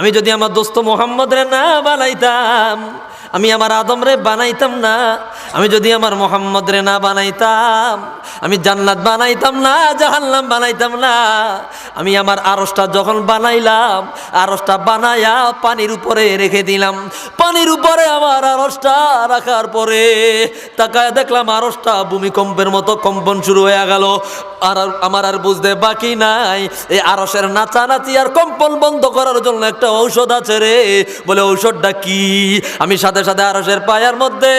আমি যদি আমার দোস্ত মোহাম্মদ রে না বানাইতাম আমি আমার আদম রে বানাইতাম না। আমি যদি আমার মোহাম্মদ রে না বানাইতাম, আমি জান্নাত বানাইতাম না, জাহান্নাম বানাইতাম না। আমি আমার আরসটা যখন বানাইলাম আরসটা বানায়া পানির উপরে রেখে দিলাম। পানির উপরে আমার আরসটা রাখার পরে তাকায় দেখলাম আরসটা ভূমিকম্পের মতো কম্পন শুরু হয়ে গেল। আর আমার আর বুঝতে বাকি নাই, এই আরসের নাচানাচি আর কম্পন বন্ধ করার জন্য একটা ঔষধ আছে রে। বলে ঔষধটা কি? আমি সাথে সাথে সাথে আরসের পায়ার মধ্যে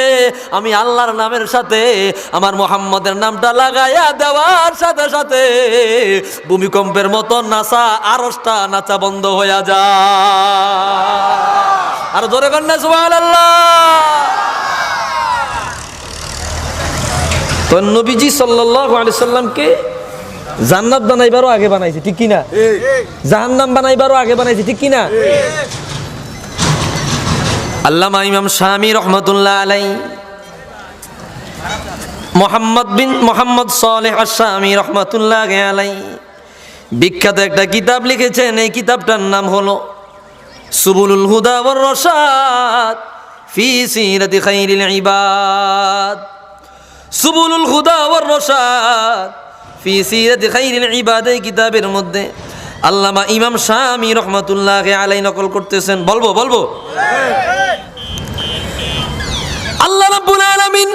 আমি আল্লাহর নামের সাথে আমার মোহাম্মদের নামটা লাগাইয়া দেওয়ার সাথে সাথে ভূমিকম্পের মতো নাচা আরসটা নাচা বন্ধ হইয়া যা আর জোরে কন্যা সুবহানাল্লাহ। তো নবীজি সাল্লাল্লাহু আলাইহি সাল্লামকে জান্নাত বানাইবারও আগে বানাইছে ঠিক কিনা? জাহান্নাম বানাইবারও আগে বানাইছে ঠিক কিনা? আল্লামা ইমাম শামি রহমতুল্লাহ আলাই, মোহাম্মদ বিন মোহাম্মদ সালেহ আসামি রহমতুল্লাহ আলাই, বিখ্যাত একটা কিতাব লিখেছেন। এই কিতাবটার নাম হলো সুবুলুল হুদা ওয়ার রশাদ ফি সিরাতি খাইরিল ইবাদ। সুবুলুল হুদা ওয়ার রশাদ ফি সিরাতি খাইরিল ইবাদ। এই কিতাবের মধ্যে আল্লামা ইমাম শামি রহমাতুল্লাহ আলাই নকল করতেছেন। বলব বলব আল্লাহ রাব্বুল আলামিন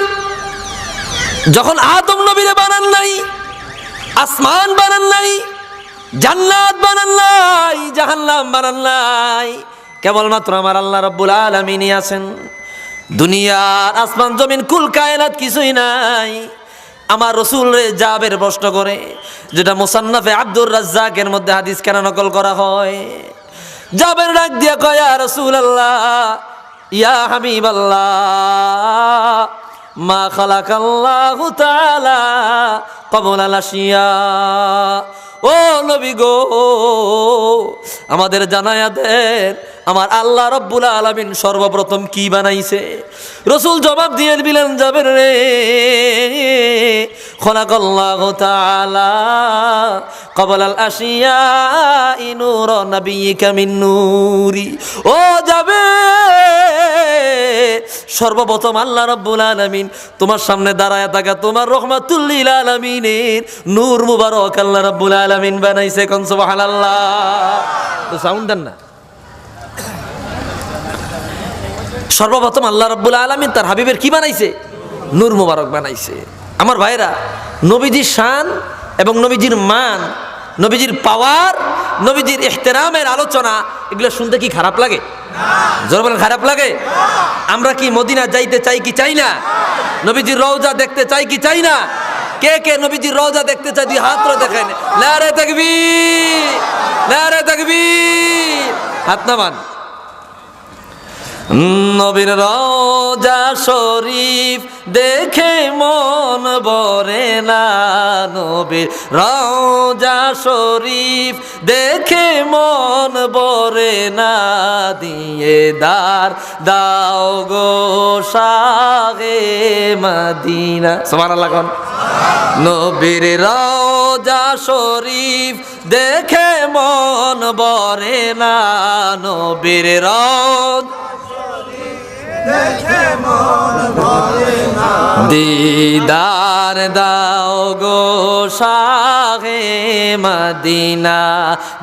যখন আদম নবীরে বানান নাই, আসমান বানান নাই, জান্নাত বানান নাই, জাহান্নাম বানান নাই, কেবলমাত্র আমার আল্লাহ রাব্বুল আলামিনই আছেন। দুনিয়ার আসমান জমিন কুল কায়নাত কিছুই নাই। আমার রসুল রে জাবের প্রশ্ন করে, যেটা মুসান্নাফে আব্দুর রাজ্জাকের মধ্যে হাদিস কেন নকল করা হয়? জাবের ডাক দিয়া কয়া রসুল আল্লাহ ইয়া হাবিব আল্লাহ মা খালাকাল্লাহু তাআলা কবল আলাশিয়া। ও নবী গো, আমাদের জানায়া দেন, আমার আল্লাহ রব্বুল আলামিন সর্বপ্রথম কি বানাইছে? রসুল জবাব দিয়ে দিলেন, যাবেন রে। খলাকাল্লাহু তাআলা কবল আল আশিয়া ইনুর নবিয়িকা মিন নূরি। ও যাবে সর্বপ্রথম আল্লাহ রব্বুল আলামিন তোমার সামনে দাঁড়ায় থাকা তোমার রহমাতুল্লিল আলামিনের নূর মুবারক আল্লাহ রব্বুল আলামিন বানাইছে সাউন্ড দেন না। সর্বপ্রথম আল্লাহ রব্বুল আলমিন তার হাবিবের কি বানাইছে? নূর মুবারক বানাইছে। আমার ভাইরা, নবীজির শান এবং নবীজির মান, নবীজির পাওয়ার নবীজির এহতেরামের আলোচনা, এগুলো শুনতে কি খারাপ লাগে? জোর বলেন খারাপ লাগে? আমরা কি মদিনা যাইতে চাই কি চাই না? নবীজির রওজা দেখতে চাই কি চাই না? কে কে নবীজির রওজা দেখতে চাই দুই হাত দেখেন। লারে তাকবীর লারে তাকবীর। হাত নামান। নবীর রোজা শরীফ দেখে মন বরে না। নবীর রোজা শরীফ দেখে মন বরে না। দিয়ে দার দাও গো সাগে মদিনা। সমান লাগন নবীর রোজা শরীফ দেখে মন বরে না। নবীর রোজ দিদার দাও গো শাহে মদিনা।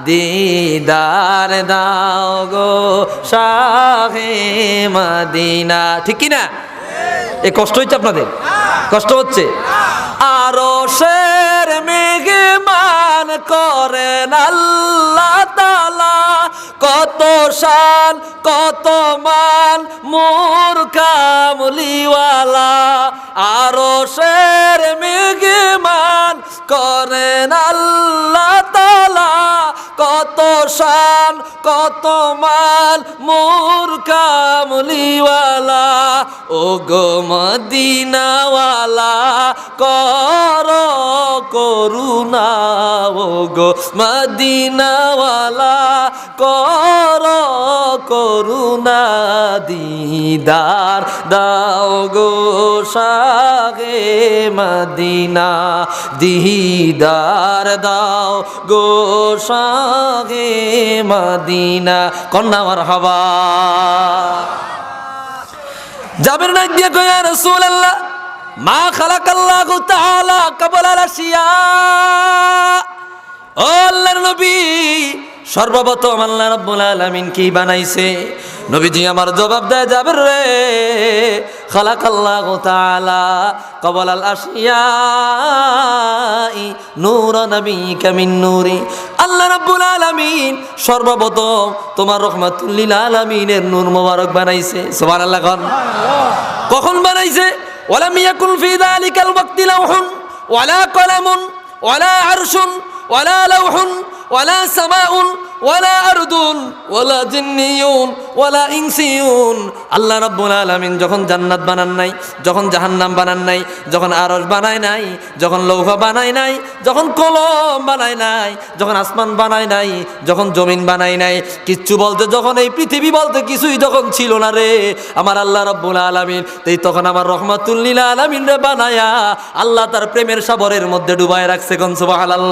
দিদার দাও গো শাহে মদিনা। ঠিক কি না এ কষ্ট হচ্ছে আপনাদের? কষ্ট হচ্ছে? আরও শের মেঘমান করেন আল্লাহ। কত শান, কত মান, মোর কামলিওয়ালা আরও শের মেঘমান করেন আল্লাহ তালা কত শান, কত মান, মোর কামলিওয়ালা ও গো মদিনাওয়ালা কর করুণা ও গো মদিনাওয়ালা, কর করুণা দিদার, দাও গো সাগে মদিনা, দিদার দাও গো সাগে মদিনা, কন্যা আমার হবা। জাবের নাক দিয়ে কয়া রাসূলুল্লাহ। মা খালাকাল্লাহু তাআলা কাবল আলাশিয়া ও আল্লাহর নবী, সর্বপ্রথম আল্লাহ রাব্বুল আলামিন কি বানাইছে? নবীজি আমার জবাব দেয় যাবের রে, খালাকাল্লাহু তাআলা কবল আল আশিয়াই নূর নবীকা মিন নূরি। আল্লাহ রাব্বুল আলামিন সর্বপ্রথম তোমার রহমাতুল্লিল আলামিনের নূর মোবারক বানাইছে। সুবহানাল্লাহ কখন বানাইছে? ولم يكن في ذلك الوقت لوح ولا قلم ولا عرش ولا لوح ولا سماء ওয়ালা আরদুন, ওয়ালা জিন্নিয়ুন, ওয়ালা ইনসিয়ুন। আল্লাহ রাব্বুল আলামিন যখন জান্নাত বানান নাই, যখন জাহান্নাম বানান নাই, যখন আরশ বানায় নাই, যখন লৌহ বানায় নাই, যখন কলম বানায় নাই, যখন আসমান বানায় নাই, যখন জমিন বানায় নাই, কিচ্ছু বলতে যখন এই পৃথিবী বলতে কিছুই যখন ছিল না রে। আমার আল্লাহ রব্বুল আলামিন তাই তখন আমার রহমাতুল্লিল আলামিন রে বানায়া আল্লাহ তার প্রেমের সাবরের মধ্যে ডুবায় রাখছে কোন সুবহানাল্লাহ।